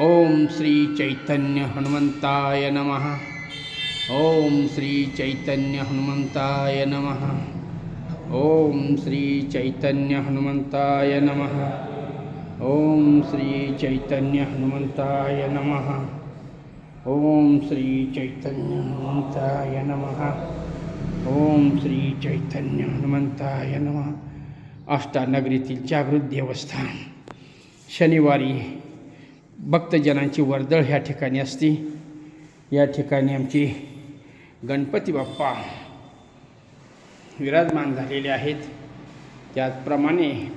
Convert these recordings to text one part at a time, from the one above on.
ओम श्री चैतन्य हनुमंताय नमः। ओम श्री चैतन्य हनुमंताय नमः। ओम श्री चैतन्य हनुमंताय नमः। ओम श्री चैतन्य हनुमंताय नमः। ओम श्री चैतन्य हनुमंताय नमः। ओम श्री चैतन्य हनुमंताय नमः। अष्टानगरीतील जागृत देवस्थान। शनिवारी भक्तजनांची वर्दळ ह्या ठिकाणी असते. या ठिकाणी आमची गणपती बाप्पा विराजमान झालेले आहेत. त्याचप्रमाणे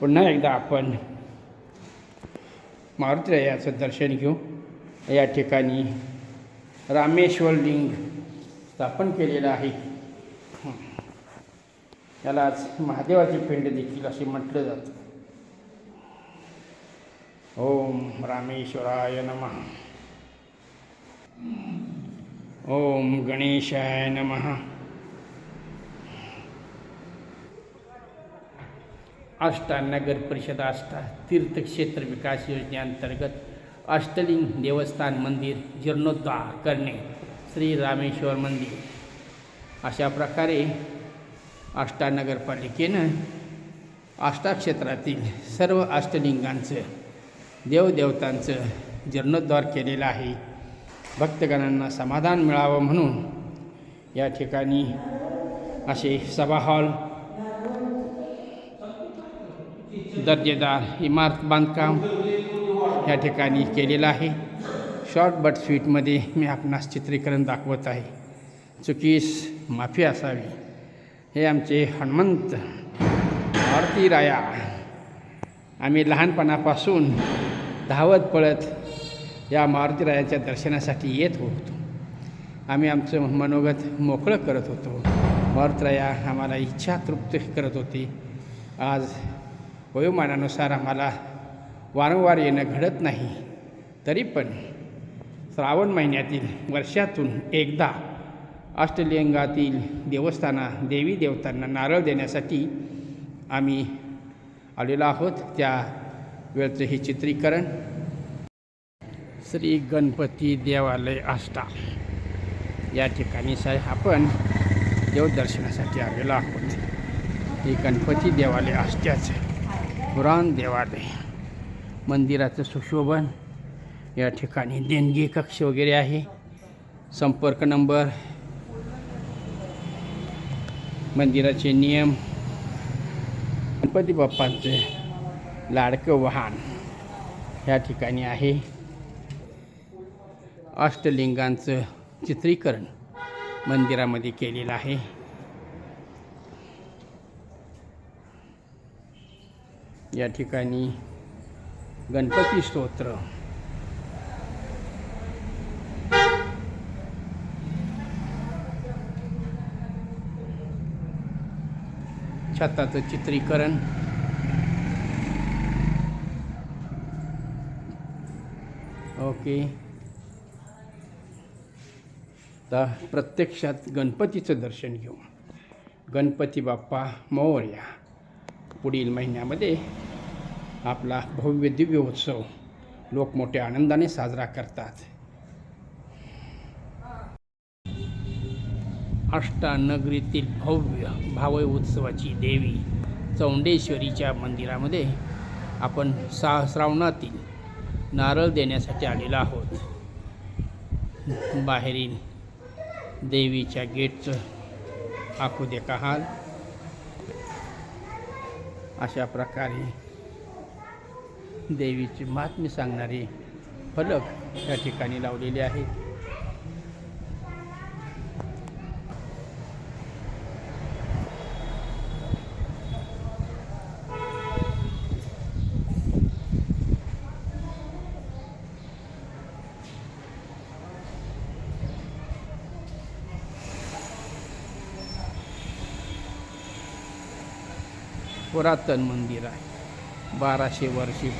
पुन्हा एकदा आपण मारुतीरायाचं दर्शन घेऊ. या ठिकाणी रामेश्वर लिंग स्थापन केलेलं आहे. यालाच महादेवाची पिंड देखील असे म्हटलं जातं. ओम रामेश्वराय नमः। ओम गणेशाय नमः। आष्टा नगर परिषद आष्टा तीर्थक्षेत्र विकास योजनेअंतर्गत अष्टलिंग देवस्थान मंदिर जीर्णोद्धार करणे श्री रामेश्वर मंदिर। अशा प्रकारे आष्टा नगरपालिकेनं आष्टा क्षेत्रातील सर्व अष्टलिंगांचं देवदेवतांचं जीर्णोद्धार केलेलं आहे. भक्तगणांना समाधान मिळावं म्हणून या ठिकाणी असे सभा हॉल दर्जेदार इमारत बांधकाम या ठिकाणी केलेलं आहे. शॉर्ट बट स्वीटमध्ये मी आपणास चित्रीकरण दाखवत आहे. चुकीस माफी असावी. हे आमचे हनुमंत आरती राया आम्ही लहानपणापासून धावत पळत या मारुतीरायाच्या दर्शनासाठी येत होतो. आम्ही आमचं मनोगत मोकळं करत होतो. मारुतीराया आम्हाला इच्छा तृप्त करत होती. आज वयोमानानुसार आम्हाला वारंवार येणं घडत नाही. तरी पण श्रावण महिन्यातील वर्षातून एकदा अष्टलिंगातील देवस्थाना देवी देवतांना नारळ देण्यासाठी आम्ही आलेलो आहोत. त्या वेळचं हे चित्रीकरण. श्री गणपती देवालय आष्टा. या ठिकाणी साहेब आपण देवदर्शनासाठी आलेलो आहोत. हे गणपती देवालय आष्ट्याचं पुराण देवालय. मंदिराचं सुशोभन. या ठिकाणी देणगी कक्ष वगैरे आहे. संपर्क नंबर. मंदिराचे नियम. गणपती बाप्पांचे लाडकं वाहन ह्या ठिकाणी आहे. अष्टलिंगांचं चित्रीकरण मंदिरामध्ये केलेलं आहे. या ठिकाणी गणपती स्तोत्र. छताचं चित्रीकरण. ओके. तर प्रत्यक्षात गणपतीचं दर्शन घेऊ. गणपती बाप्पा मोर्या. पुढील महिन्यामध्ये आपला भव्य दिव्य उत्सव लोक मोठ्या आनंदाने साजरा करतात. अष्टानगरीतील भव्य भावय उत्सवाची देवी चौंडेश्वरीच्या मंदिरामध्ये आपण सा श्रावणातील नारळ देण्यासाठी आलेला आहोत. बाहेरील देवीच्या गेटचं आखू दे का हाल अशा प्रकारे देवीची बातमी सांगणारे फलक या ठिकाणी लावलेले आहेत. पुरातन मंदिर आहे. बाराशे वर्षी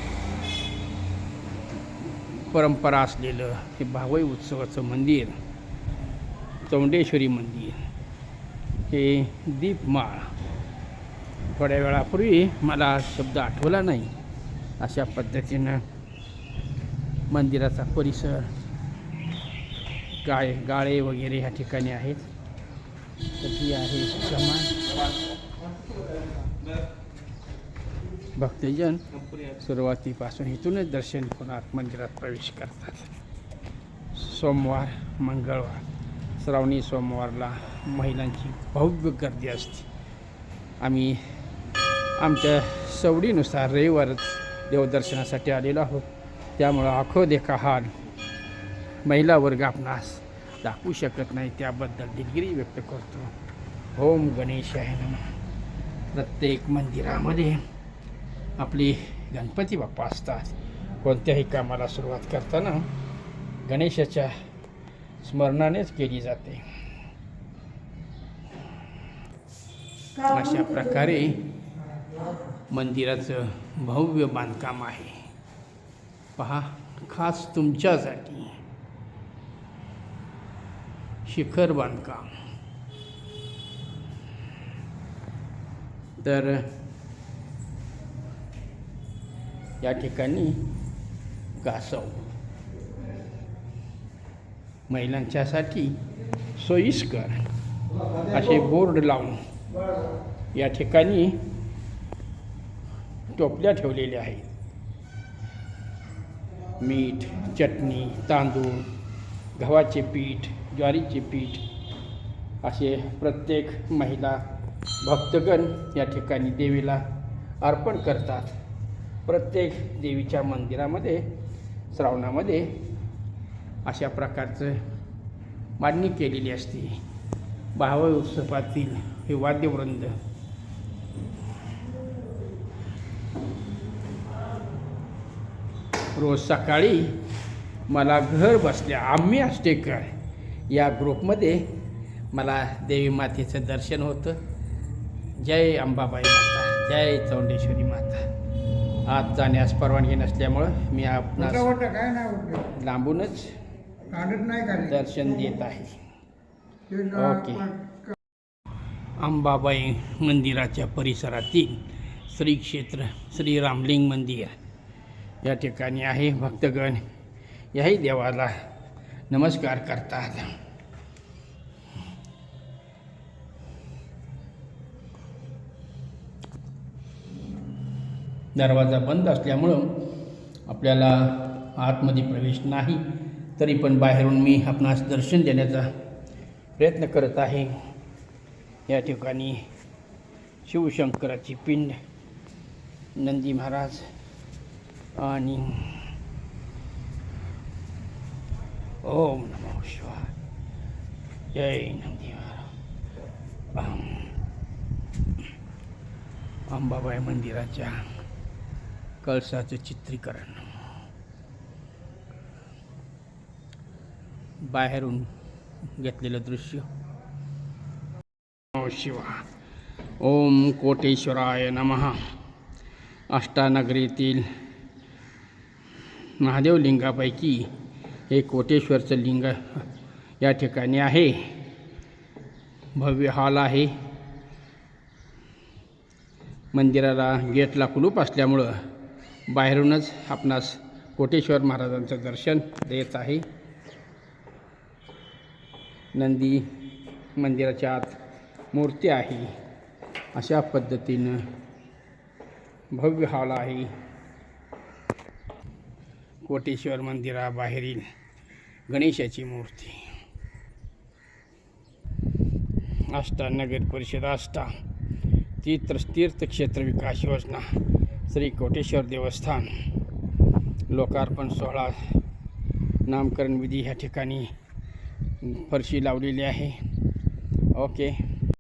परंपरा असलेलं हे भावई उत्सवाचं मंदिर चौंडेश्वरी मंदिर हे दीपमाळ. थोड्या वेळापूर्वी मला शब्द आठवला नाही. अशा पद्धतीनं मंदिराचा परिसर गाळे गाळे वगैरे ह्या ठिकाणी आहेत. तर ही आहे समान भक्तजन सुरुवातीपासून इथूनच दर्शन करून मंदिरात प्रवेश करतात. सोमवार मंगळवार. श्रावणी सोमवारला महिलांची भव्य गर्दी असते. आम्ही आमच्या सवडीनुसार रविवारच देवदर्शनासाठी आलेलो आहोत. त्यामुळं आखो देखा हाल महिला वर्ग आपणास दाखवू शकत नाही. त्याबद्दल दिलगिरी व्यक्त करतो. ओम गणेश आहे प्रत्येक मंदिरामध्ये आपली गणपती बाप्पा असतात. कोणत्याही कामाला सुरुवात करताना गणेशाच्या स्मरणानेच केली जाते. अशा प्रकारे मंदिराचं भव्य बांधकाम आहे. पहा खास तुमच्यासाठी शिखर बांधकाम. तर या ठिकाणी कासव महिलांच्यासाठी सोयीस्कर असे बोर्ड लावून या ठिकाणी टोपल्या ठेवलेल्या आहेत. मीठ चटणी तांदूळ गव्हाचे पीठ ज्वारीचे पीठ असे प्रत्येक महिला भक्तगण या ठिकाणी देवीला अर्पण करतात. प्रत्येक देवीच्या मंदिरामध्ये श्रावणामध्ये अशा प्रकारचं मांडणी केलेली असते. भाव उत्सवातील हे वाद्यवृंद. रोज सकाळी मला घर बसल्या आम्ही आष्टेकर या ग्रुपमध्ये मला देवी मातेचं दर्शन होतं. जय अंबाबाई माता जय चौंडेश्वरी माता. आत जाण्यास परवानगी नसल्यामुळं मी आपणास लांबूनच दर्शन देत आहे. ओके. अंबाबाई मंदिराच्या परिसरातील श्री क्षेत्र श्री रामलिंग मंदिर या ठिकाणी आहे. भक्तगण याही देवाला नमस्कार करतात. दरवाजा बंद असल्यामुळं आपल्याला आतमध्ये प्रवेश नाही. तरी पण बाहेरून मी आपणास दर्शन देण्याचा प्रयत्न करत आहे. या ठिकाणी शिवशंकराची पिंड नंदी महाराज आणि ओम नमो शिवाय. जय नंदी महाराज. अंबाबाई मंदिराच्या कळसाचं चित्रीकरण. बाहेरून घेतलेलं दृश्य. शिवा ओम कोटेश्वराय नमः. अष्टानगरीतील महादेव लिंगापैकी हे कोटेश्वरचं लिंग या ठिकाणी आहे. भव्य हॉल आहे. मंदिराला गेटला कुलूप असल्यामुळं बाहेरूनच आपणास कोटेश्वर महाराजांचं दर्शन देत आहे. नंदी मंदिराच्या आत मूर्ती आहे. अशा पद्धतीनं भव्य हॉल आहे. कोटेश्वर मंदिराबाहेरील गणेशाची मूर्ती. आष्टा नगर परिषद आष्टा तीर्थ तीर्थक्षेत्र विकास योजना. श्री कोटेश्वर देवस्थान. लोकार्पण सोहळा नामकरण विधी ह्या ठिकाणी फरशी लावलेली आहे. ओके.